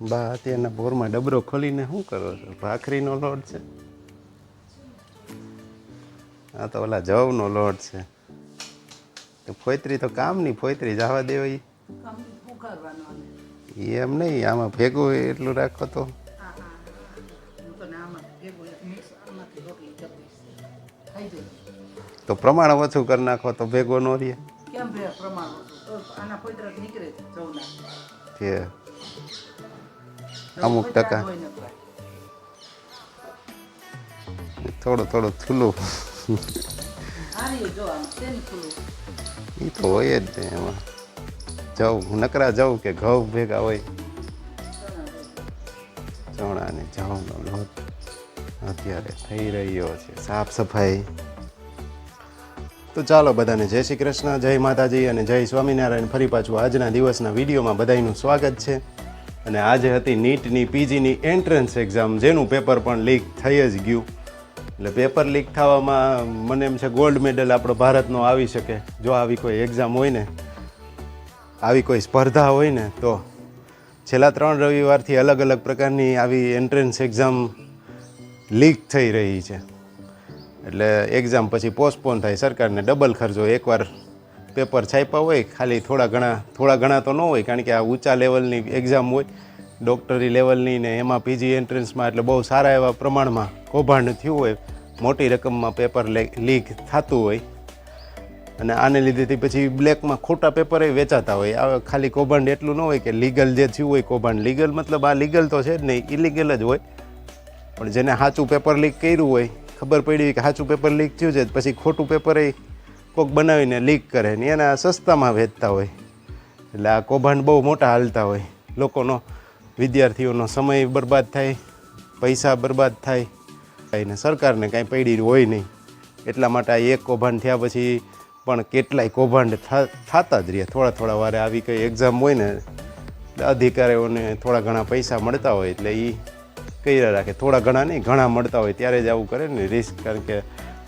બા અત્યારના બોરમાં ડબરો ખોલીને શું કરો છો? ભાખરીનો લોટ છે? આ તો ઓલા જવનો લોટ છે. તો ફોયત્રી તો કામની ફોયત્રી જવા. ઈ એમ નહીં આમાં ભેગું એટલું રાખો તો. તો પ્રમાણ ઓછું કરી નાખો તો ભેગો ન રહે. કેમ ભે પ્રમાણ આના નીકળે જવ અમુક ટકા. થોડો થોડો થૂલું? એ તો હોય જ ને એમાં. જવું નકરા જવું કે ઘઉં ભેગા હોય? ચણા અને જવનો લોટ અત્યારે થઈ રહ્યો છે, સાફ સફાઈ. તો ચાલો બધાને જય શ્રી કૃષ્ણ, જય માતાજી અને જય સ્વામિનારાયણ. ફરી પાછું આજના દિવસના વિડીયોમાં બધાનું સ્વાગત છે. અને આજે હતી નીટની પીજીની એન્ટ્રન્સ એક્ઝામ જેનું પેપર પણ લીક થઈ જ ગયું. એટલે પેપર લીક થવામાં મને એમ છે ગોલ્ડ મેડલ આપણો ભારતનો આવી શકે. જો આવી કોઈ એક્ઝામ હોય ને, આવી કોઈ સ્પર્ધા હોય ને, તો છેલ્લા ત્રણ રવિવારથી અલગ અલગ પ્રકારની આવી એન્ટ્રન્સ એક્ઝામ લીક થઈ રહી છે. એટલે એક્ઝામ પછી પોસ્ટપોન થાય. સરકારને ડબલ ખર્ચો એકવાર પેપર છાપ્યા હોય, ખાલી થોડા ઘણા થોડા ઘણા તો ન હોય, કારણ કે આ ઊંચા લેવલની એક્ઝામ હોય ડૉક્ટરી લેવલની ને એમાં પીજી એન્ટ્રન્સમાં એટલે બહુ સારા એવા પ્રમાણમાં કૌભાંડ થયું હોય, મોટી રકમમાં પેપર લીક થતું હોય. અને આને લીધેથી પછી બ્લેકમાં ખોટા પેપર વેચાતા હોય. આ ખાલી કૌભાંડ એટલું ન હોય કે લીગલ જે થયું હોય કૌભાંડ. લીગલ મતલબ આ લીગલ તો છે જ નહીં ઇલીગલ જ હોય. પણ જેને સાચું પેપર લીક કર્યું હોય, ખબર પડી કે સાચું પેપર લીક થયું છે, પછી ખોટું પેપર કોક બનાવીને લીક કરે ને એના સસ્તામાં વેચતા હોય. એટલે આ કૌભાંડ બહુ મોટા હાલતા હોય. લોકોનો, વિદ્યાર્થીઓનો સમય બરબાદ થાય, પૈસા બરબાદ થાય. અને સરકારને કાંઈ પડી હોય નહીં. એટલા માટે આ એક કૌભાંડ થયા પછી પણ કેટલાય કૌભાંડ થતા જ રહે થોડા થોડા વારે આવી કંઈ એક્ઝામ હોય ને, અધિકારીઓને થોડા ઘણા પૈસા મળતા હોય એટલે એ કહી રાખે. થોડા ઘણા નહીં, ઘણા મળતા હોય. ત્યારે જ આવું કરે ને રિસ્ક કારણ કે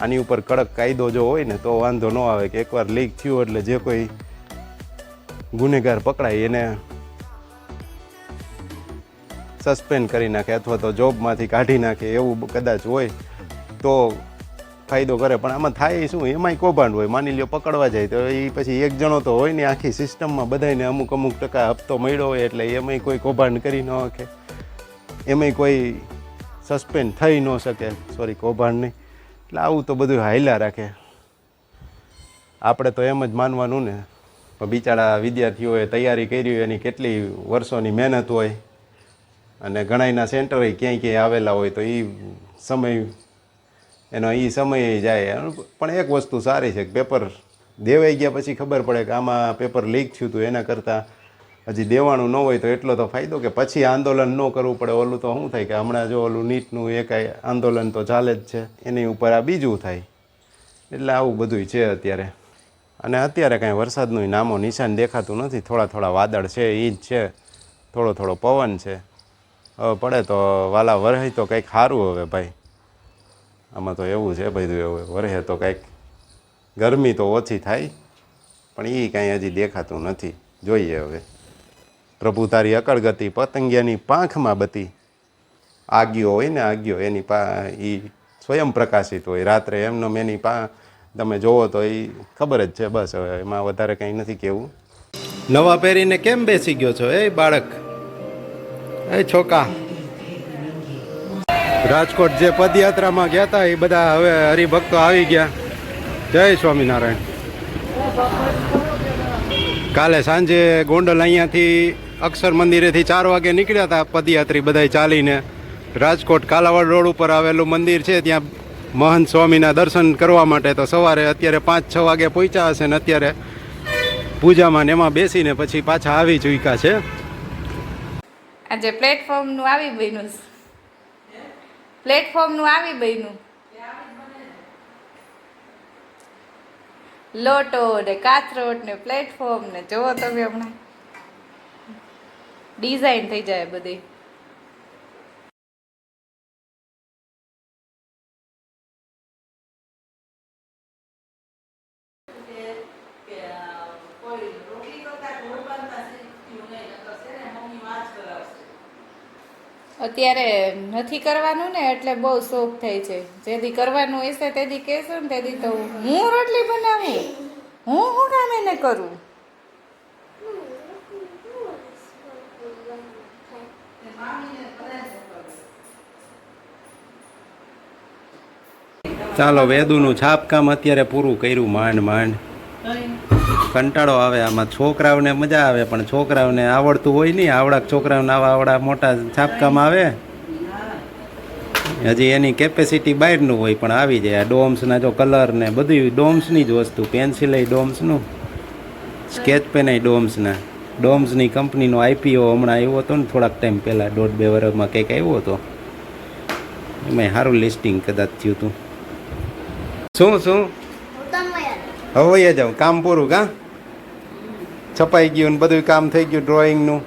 આની ઉપર કડક કાયદો જો હોય ને તો વાંધો ન આવે કે એકવાર લીક થયું એટલે જે કોઈ ગુનેગાર પકડાય એને સસ્પેન્ડ કરી નાખે અથવા તો જોબમાંથી કાઢી નાખે એવું કદાચ હોય તો ફાયદો કરે. પણ આમાં થાય શું? એમાંય કૌભાંડ હોય. માની લ્યો પકડવા જાય તો એ પછી એક જણો તો હોય ને આખી સિસ્ટમમાં બધાને અમુક અમુક ટકા હપ્તો મળ્યો હોય એટલે એમાંય કોઈ કૌભાંડ કરી ન શકે. એમાંય કોઈ સસ્પેન્ડ થઈ ન શકે. સોરી કૌભાંડ નહીં. એટલે આવું તો બધું હાયલા રાખે. આપણે તો એમ જ માનવાનું ને. બિચારા વિદ્યાર્થીઓએ તૈયારી કરી હોય એની કેટલી વર્ષોની મહેનત હોય અને ઘણાયના સેન્ટરે ક્યાંય ક્યાંય આવેલા હોય તો એ સમય, એનો એ સમય જાય. પણ એક વસ્તુ સારી છે કે પેપર દેવાઈ ગયા પછી ખબર પડે કે આમાં પેપર લીક થયું હતું એના કરતાં હજી દેવાનું ન હોય તો એટલો તો ફાયદો કે પછી આંદોલન ન કરવું પડે. ઓલું તો શું થાય કે હમણાં જો ઓલું નીટનું કાંઈ આંદોલન તો ચાલે જ છે, એની ઉપર આ બીજું થાય. એટલે આવું બધું છે અત્યારે. અને અત્યારે કાંઈ વરસાદનું નામો નિશાન દેખાતું નથી. થોડા થોડા વાદળ છે એ જ છે, થોડો થોડો પવન છે. હવે પડે તો વાલા વરહે તો કંઈક સારું હવે ભાઈ. આમાં તો એવું છે બધું એવું વરહે તો કંઈક ગરમી તો ઓછી થાય, પણ એ કાંઈ હજી દેખાતું નથી. જોઈએ હવે. પ્રભુ તારી અકળ ગતિ પતંગિયાની પાંખમાં બતી. આગિયો હોય ને આગિયો એની પા એ સ્વયં પ્રકાશિત હોય. રાત્રે એમનો એની પા, તમે જોવો તો એ ખબર જ છે બસ હવે, એમાં વધારે કંઈ નથી કેવું. નવા પહેરીને કેમ બેસી ગયો છો, એ બાળક? એ છોકા. રાજકોટ જે પદયાત્રામાં ગયા હતા એ બધા હવે હરિભક્તો આવી ગયા. જય સ્વામિનારાયણ. કાલે સાંજે ગોંડલ અહીંયાથી અક્ષર મંદિરેથી ચાર વાગે નીકળ્યા હતા પદયાત્રી બધાય ચાલીને. રાજકોટ કાલાવાડ રોડ ઉપર આવેલું મંદિર છે, ત્યાં મહંત સ્વામીના દર્શન કરવા માટે તો સવારે અત્યારે પાંચ છ વાગે પહોંચ્યા હશે ને અત્યારે પૂજામાં ને એમાં બેસીને પછી પાછા આવી ચૂક્યા છે. આજે પ્લેટફોર્મનું આવી બન્યું. પ્લેટફોર્મનું આવી બન્યું. લોટો ને કાથરોટ ને પ્લેટફોર્મ ને જોવો તમે હમણાં. ડિઝાઇન થઈ જાય બધી. અત્યારે નથી કરવાનું ને એટલે બહુ શોખ થાય છે. જેથી કરવાનું હશે તેથી કહેશો ને તેથી તો હું રોટલી બનાવું. હું હું કામ એને કરું? ચાલો વેદુનું છાપકામ અત્યારે પૂરું કર્યું માંડ માંડ. કંટાળો આવે આમાં. છોકરાઓને મજા આવે, પણ છોકરાઓને આવડતું હોય નહીં. આવડા છોકરાઓને આવા આવડા મોટા છાપકામ આવે. હજી એની કેપેસિટી બહારનું હોય, પણ આવી જાય. આ ડોમ્સના જો કલર ને બધી ડોમ્સની જ વસ્તુ. પેન્સિલ ડોમ્સનું સ્કેચ પેન ડોમ્સના. ડોમ્સની કંપનીનો આઈપીઓ હમણાં આવ્યો હતો ને, થોડાક ટાઈમ પહેલાં, દોઢ બે વર્ષમાં કંઈક આવ્યો હતો. એમાં સારું લિસ્ટિંગ કદાચ થયું હતું શું શું? હવે જાઉં, કામ પૂરું કા? છપાઈ ગયું ને બધું કામ થઈ ગયું ડ્રોઈંગનું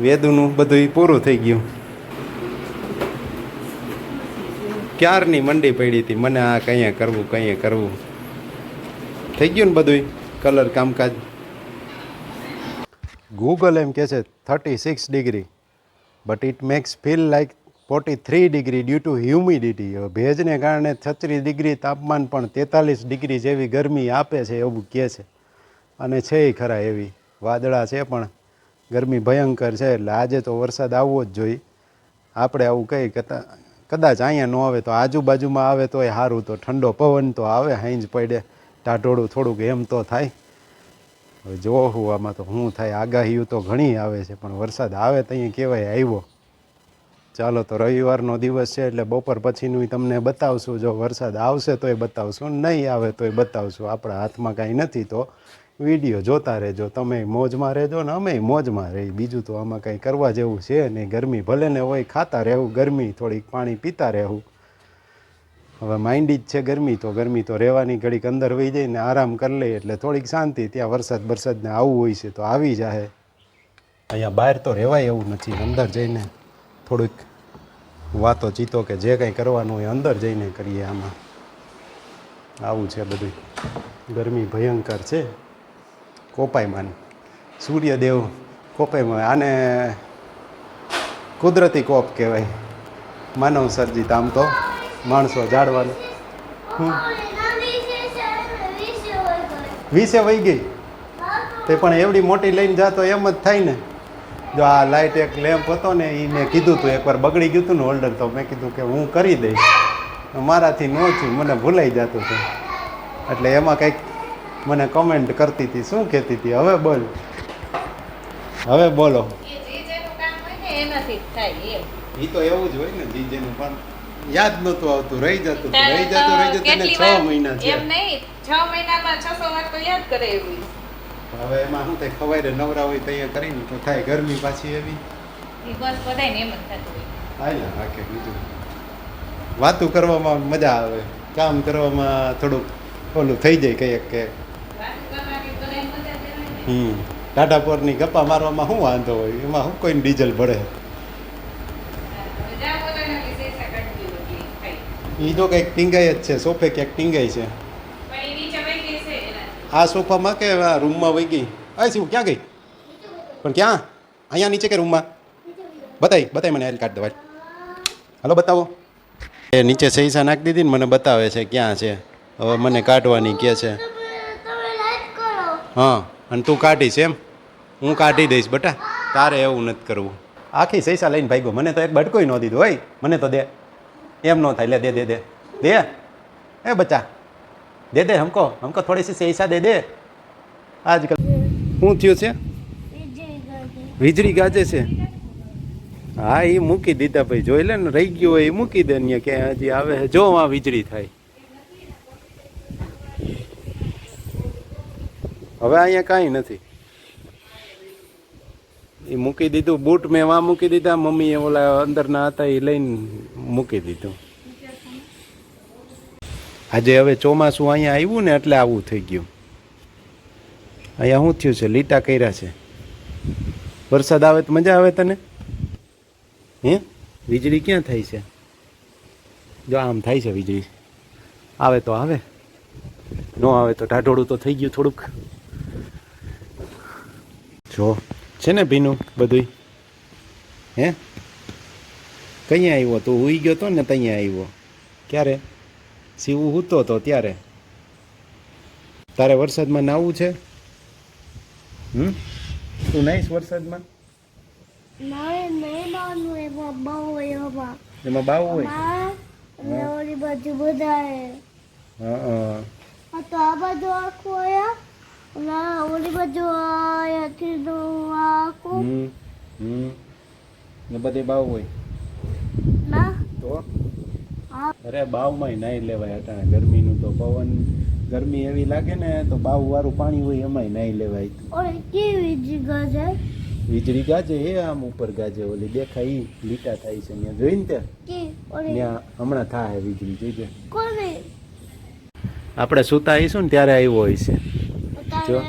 વેદુનું બધું પૂરું થઈ ગયું. ક્યારની મંડી પડી હતી? મને આ કંઈ કરવું કંઈ કરવું. થઈ ગયું ને બધું કલર, કામકાજ? ગૂગલ એમ કહે છે thirty six degree but it makes feel like forty three degree due to humidity ભેજને કારણે છત્રીસ ડિગ્રી તાપમાન પણ તેતાલીસ ડિગ્રી જેવી ગરમી આપે છે એવું કહે છે. અને છે ખરા એવી. વાદળા છે પણ ગરમી ભયંકર છે એટલે આજે તો વરસાદ આવવો જ જોઈએ. આપણે આવું કહી કદાચ અહીંયા ન આવે તો આજુબાજુમાં આવે તોય સારું તો ઠંડો પવન તો આવે, હાંજ પડે ટાટોળું થોડુંક એમ તો થાય. હવે જોવું આમાં તો શું થાય. આગાહીઓ તો ઘણી આવે છે, પણ વરસાદ આવે તો અહીંયા કહેવાય આવ્યો. ચાલો તો રવિવારનો દિવસ છે એટલે બપોર પછીનું તમને બતાવશું. જો વરસાદ આવશે તોય બતાવશું. નહીં આવે તોય બતાવશું. આપણા હાથમાં કાંઈ નથી તો વીડિયો જોતા રહેજો. તમે મોજમાં રહેજો ને અમે મોજમાં રહી બીજું તો આમાં કાંઈ કરવા જેવું છે નહીં. ગરમી ભલે ને હોય, ખાતા રહેવું ગરમી થોડીક પાણી પીતા રહેવું હવે માઇન્ડી જ છે ગરમી તો. ગરમી તો રહેવાની ઘડીક અંદર વહી જાય ને આરામ કરી લઈએ એટલે થોડીક શાંતિ. ત્યાં વરસાદ વરસાદને આવવું હોય છે તો આવી જાય અહીંયા બહાર તો રહેવાય એવું નથી. અંદર જઈને થોડુંક વાતો ચીતો કે જે કંઈ કરવાનું હોય અંદર જઈને કરીએ આમાં. આવું છે બધું ગરમી ભયંકર છે. કોપાયમાન. સૂર્યદેવ કોપાઈમાં આને કુદરતી કોપ કહેવાય. માનવ સર્જિત આમ તો માણસો જાળવાનું. વીસે વહી ગઈ. તે પણ એવડી મોટી લઈને જાતો એમ જ થાય ને. જો આ લાઇટ એક લેમ્પ હતો ને એ મેં કીધું હતું એકવાર બગડી ગયું હતું ને હોલ્ડર તો મેં કીધું કે હું કરી દઈશ. મારાથી ન થયું મને ભૂલાઈ જતું હતું. એટલે એમાં કંઈક મને કમેન્ટ કરતી હતી શું કહેતી હતી? હવે બોલ. હવે બોલો. એ તો એવું જ હોય ને જીજેનું પણ યાદ નહોતું આવતું રહી જતું રહી જતું રહી જતું છ મહિના છે એમ નહીં છ મહિનામાં છસો વાર તો યાદ કરે એવું હવે એમાં શું થાય ખવાય નવરા હોય તૈયાર કરીને તો થાય ગરમી પાછી એવી. હાય. ને બીજું. વાતું કરવામાં મજા આવે કામ કરવામાં થોડુંક ઓલું થઈ જાય કંઈક કે. ને. હમ ટાટા પોરની ગપ્પા મારવામાં શું વાંધો હોય? એમાં શું કોઈને ડીઝલ ભળે ને. એ તો કંઈક ટીંગાઈ જ છે સોફે ક્યાંક ટીંગાઈ છે પણ એ નીચે વહી ગઈ છે એનાથી. આ સોફામાં કે રૂમમાં વહી ગઈ? આ શું, ક્યાં ગઈ? પણ ક્યાં? અહીંયા નીચે કે રૂમમાં? બતાવી બતાવી મને હેલ કાઢ દવા હલો. બતાવો. એ નીચે સહીસા નાખી દીધી ને મને બતાવે છે ક્યાં છે. હવે મને કાઢવાની કહે છે. હા, અને તું કાઢીશ એમ? હું કાઢી દઈશ બટા. તારે એવું નથી કરવું. આખી સહીસા લઈને ભાગ્યો. મને તો એક બટકોય ન દીધું હોય મને તો દે. એમ ન થાય, લે, દે દે દે. દે. એ બચ્ચા દે દે હમકો હમકો થોડી સી સહીસા દે દે. આજકાલ. શું થયું છે? વીજળી ગાજે છે. હા એ મૂકી દીધા ભાઈ. જોઈ લે ને, રહી ગયું હોય એ મૂકી દે ને કે હજી આવે જો આ વીજળી થાય. હવે અહીંયા કાંઈ નથી. એ મૂકી દીધું. બૂટ મેં વા મૂકી દીધા. મમ્મીએ ઓલા અંદરના હતા એ લઈને મૂકી દીધું. આજે હવે ચોમાસું અહીંયા આવ્યું ને એટલે આવું થઈ ગયું. અહીંયા શું થયું છે? લીટા કર્યા છે. વરસાદ આવે તો મજા આવે તને? હે? વીજળી ક્યાં થાય છે? જો આમ થાય છે વીજળી. આવે તો આવે. ન આવે તો ઢાઢોળું તો થઈ ગયું થોડુંક. જો, છે ને ભીનું બધુંય? હે? કઅહીંયા આવ્યો તું? ઉઈ ગયો તો ને ત્યાં આવ્યો. ક્યારે? શિવ હૂતો તો ત્યારે. તારે વરસાદમાં નાવું છે? હમ? તું નાહીશ વરસાદમાં? એમાં બાવું હોય બાજુ બધા હા તો આ બાજુ આખું આયા? ના ઓલી બાજુ આયાથી તો આખું. હમ હમ. ને બધે બાવ હોય? ના. તો. અરે બાવમાંય નાઈ લેવાય અટાણે. ગરમીનું તો પવન ગરમી એવી લાગે ને તો બાવ વાળું પાણી હોય એમાંય નહીં લેવાય. કેવી વીજળી ગાજે હે આમ ઉપર ગાજે ઓલી દેખાય ઈ લીટા થાય છે ત્યાં જોઈને તે? ત્યાં હમણાં થાય વીજળી જોઈજે આપણે સુતા આવીશું ને ત્યારે આવ્યો હોય છે. જો.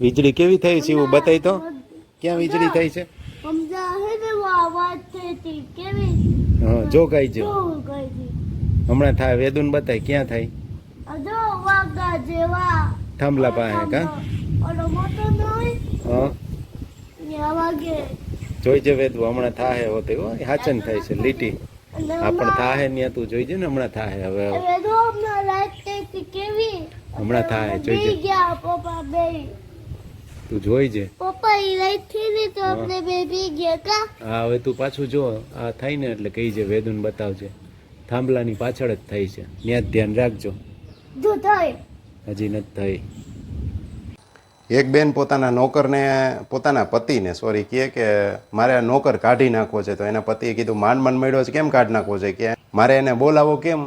વીજળી કેવી થઈ છે એવું બતાવી તો? ક્યાં વીજળી થઈ છે? કેવી હા જો ગાઈ જો. હમણાં થાય વેદુન બતાય ક્યાં થાય? આ વાગા જેવા. થાંભલા પાસે કા? ઓલો મોટો હા. વાગે. જોઈજે વેદુ હમણાં થાહે હોતે હો હાચન થાય છે લીટી. અને આ પણ થાહે ન્યા તું જોઈજે ને હમણાં થાહે હવે હમણાં રાત કેવી? હમણાં થાય, જોઈજે. ગયા પપ્પા બે. તું જોઈજે પપ્પા ઈ થઈ ને તો આપણે બે ગયા કા? હા હવે તું પાછું જો આ થાય ને એટલે કહીજે વેદુન બતાવજે. થાંભલાની પાછળ જ થઈ છે. ત્યાં જ ધ્યાન રાખજો. જો થાય. હજી નથી થઈ. એક બેન પોતાના નોકરને પોતાના પતિને સોરી કહે કે મારે આ નોકર કાઢી નાખવો છે. તો એના પતિએ કીધું માંડ માંડ મળ્યો છે કેમ કાઢી નાખવો છે? કે મારે એને બોલાવો કેમ?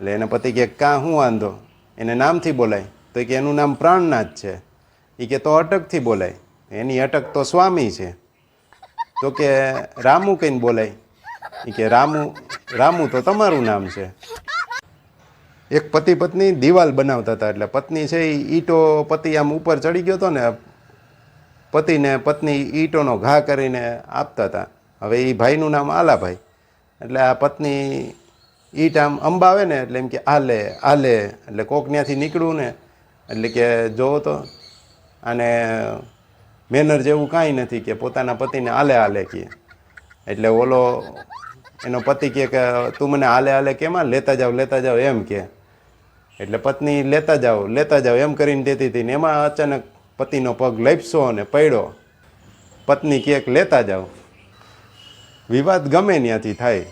એટલે એના પતિ કે કાં શું વાંધો? એને નામથી બોલાય. તો કે એનું નામ પ્રાણનાથ છે. એ કે તો અટકથી બોલાય. એની અટક તો સ્વામી છે. તો કે રામુ કહીને બોલાય. એ કે રામુ રામુ તો તમારું નામ છે. એક પતિ પત્ની દિવાલ બનાવતા હતા. એટલે પત્ની છે એ ઈંટો પતિ આમ ઉપર ચડી ગયો હતો ને પતિને પત્ની ઈંટોનો ઘા કરીને આપતા હતા. હવે એ ભાઈનું નામ આલાભાઈ. એટલે આ પત્ની ઈંટ આમ અંબાવે ને, એટલે એમ કે આલે આલે. એટલે કોક ત્યાંથી નીકળવું ને, એટલે કે જોવો તો અને મેનર જેવું કાંઈ નથી કે પોતાના પતિને આલે આલે કહે. એટલે ઓલો એનો પતિ કહે કે, તું મને હાલે હાલે કેમાં? લેતા જાવ લેતા જાવ, એમ કે એટલે પત્ની, લેતા જાઓ લેતા જાઓ એમ કરીને દેતી હતી ને એમાં અચાનક પતિનો પગ લપસો અને પડ્યો. પત્ની કહે લેતા જાઓ વિવાદ ગમે ત્યાંથી થાય.